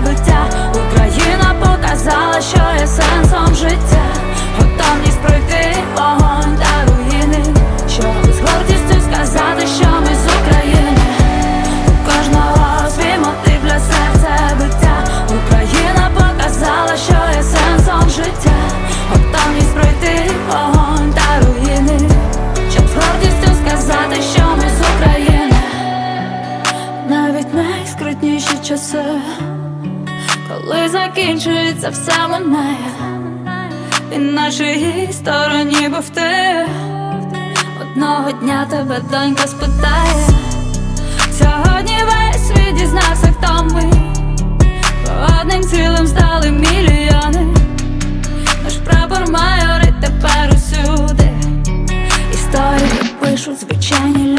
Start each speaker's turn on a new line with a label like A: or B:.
A: Серця биття. Україна показала, що є сенсом життя. Готовність пройти вогонь та руїни. Щоб з гордістю сказати, що ми з України. У кожного свій мотив для серця биття. Україна показала, що є сенсом життя. Готовність пройти вогонь та руїни. Щоб з гордістю сказати, що ми з України. Навіть найскрутніші часи, коли закінчується все минає. Він на чиїй стороні був ти? Одного дня тебе донька спитає. Сьогодні весь світ дізнався, хто ми. Одним цілим стали мільйони. Наш прапор майорить тепер усюди. Історії пишуть звичайні